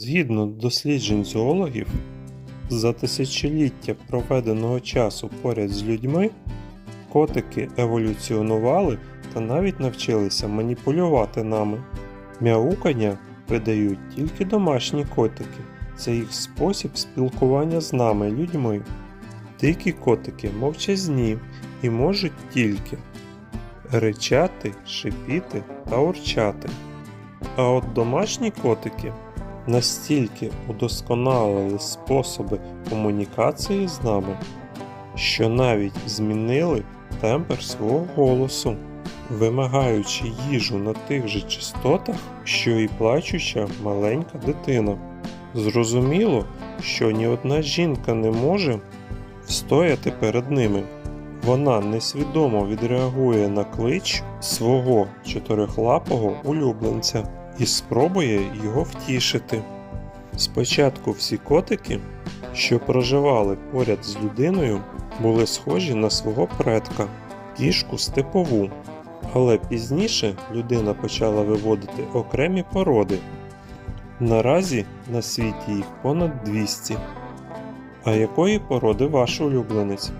Згідно досліджень зоологів, за тисячоліття проведеного часу поряд з людьми, котики еволюціонували та навіть навчилися маніпулювати нами. Мяукання видають тільки домашні котики. Це їх спосіб спілкування з нами, людьми. Дикі котики мовчазні і можуть тільки ричати, шипіти та урчати. А от домашні котики настільки удосконалили способи комунікації з нами, що навіть змінили тембр свого голосу, вимагаючи їжу на тих же частотах, що і плачуча маленька дитина. Зрозуміло, що ні одна жінка не може встояти перед ними. Вона несвідомо відреагує на клич свого чотирихлапого улюбленця і спробує його втішити. Спочатку всі котики, що проживали поряд з людиною, були схожі на свого предка, кішку степову. Але пізніше людина почала виводити окремі породи. Наразі на світі їх понад 200. А якої породи ваш улюбленець?